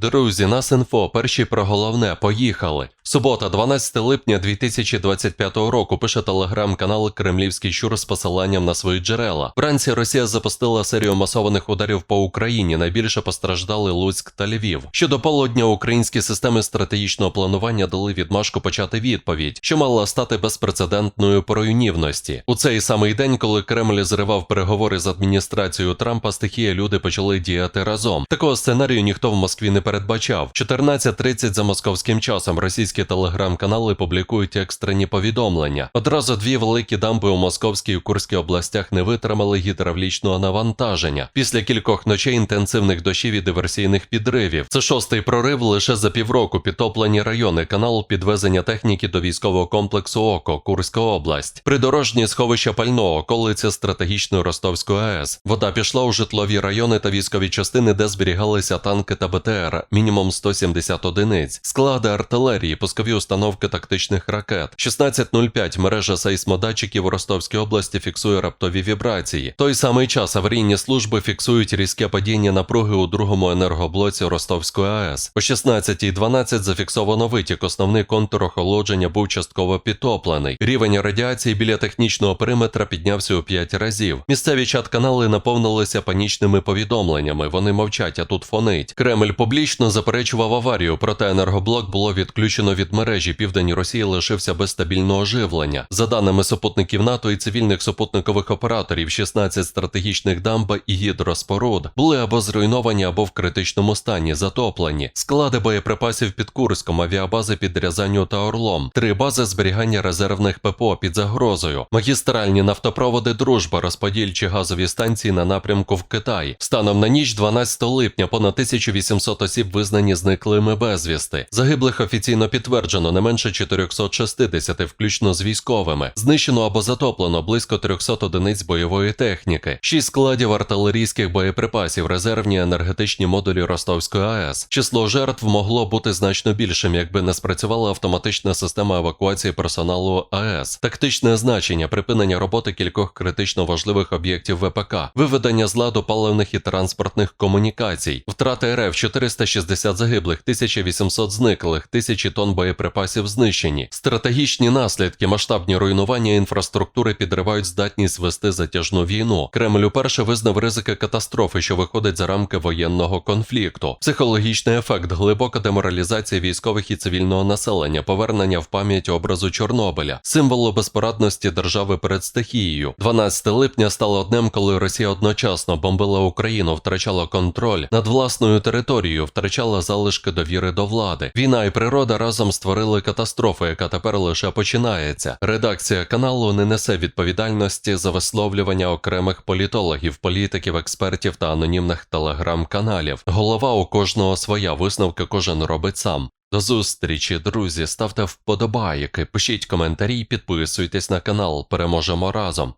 Друзі, нас інфо, перші про головне, поїхали. Субота, 12 липня 2025 року, пише телеграм-канал Кремлівський щур з посиланням на свої джерела. Вранці Росія запустила серію масованих ударів по Україні. Найбільше постраждали Луцьк та Львів. Щодо полудня, українські системи стратегічного планування дали відмашку почати відповідь, що мала стати безпрецедентною по руйнівності. У цей самий день, коли Кремль зривав переговори з адміністрацією Трампа, стихія люди почали діяти разом. Такого сценарію ніхто в Москві не передбачав. 14.30 за московським часом російські телеграм-канали публікують екстрені повідомлення. Одразу дві великі дамби у Московській і Курській областях не витримали гідравлічного навантаження. Після кількох ночей інтенсивних дощів і диверсійних підривів. Це шостий прорив лише за півроку. Підтоплені райони, канал підвезення техніки до військового комплексу ОКО, Курська область, придорожні сховища пального, околиця стратегічної Ростовської АЕС. Вода пішла у житлові райони та військові частини, де зберігалися танки та БТР, мінімум 170 одиниць, склади артилерії, пускові установки тактичних ракет. 16.05 мережа сейсмодатчиків у Ростовській області фіксує раптові вібрації. Той самий час аварійні служби фіксують різке падіння напруги у другому енергоблоці Ростовської АЕС. О 16.12 зафіксовано витік. Основний контур охолодження був частково підтоплений. Рівень радіації біля технічного периметра піднявся у 5 разів. Місцеві чат-канали наповнилися панічними повідомленнями. Вони мовчать, а тут фонить. Кремль публічно заперечував аварію, проте енергоблок було відключено від мережі. Південь Росії лишився без стабільного живлення. За даними супутників НАТО і цивільних супутникових операторів, 16 стратегічних дамб і гідроспоруд були або зруйновані, або в критичному стані, затоплені. Склади боєприпасів під Курском, авіабази під Рязанню та Орлом, три бази зберігання резервних ППО під загрозою, магістральні нафтопроводи Дружба, розподільчі газові станції на напрямку в Китай. Станом на ніч 12 липня понад 1800 осіб визнані зниклими безвісти. Загиблих офіційно підтверджено не менше 460, включно з військовими. Знищено або затоплено близько 300 одиниць бойової техніки, 6 складів артилерійських боєприпасів, резервні енергетичні модулі Ростовської АЕС. Число жертв могло бути значно більшим, якби не спрацювала автоматична система евакуації персоналу АЕС, тактичне значення, припинення роботи кількох критично важливих об'єктів ВПК, виведення з ладу паливних і транспортних комунікацій, втрати РФ 460 загиблих, 1800 зниклих, тисячі тонн боєприпасів знищені, стратегічні наслідки, масштабні руйнування інфраструктури підривають здатність вести затяжну війну. Кремль уперше визнав ризики катастрофи, що виходить за рамки воєнного конфлікту, психологічний ефект, глибока деморалізація військових і цивільного населення, повернення в пам'ять образу Чорнобиля, символу безпорадності держави перед стихією. 12 липня стало днем, коли Росія одночасно бомбила Україну, втрачала контроль над власною територією, втрачала залишки довіри до влади. Війна і природа разом створили катастрофу, яка тепер лише починається. Редакція каналу не несе відповідальності за висловлювання окремих політологів, політиків, експертів та анонімних телеграм-каналів. Голова у кожного своя висновки кожен робить сам. До зустрічі, друзі. Ставте вподобайки, пишіть коментарі, підписуйтесь на канал. Переможемо разом.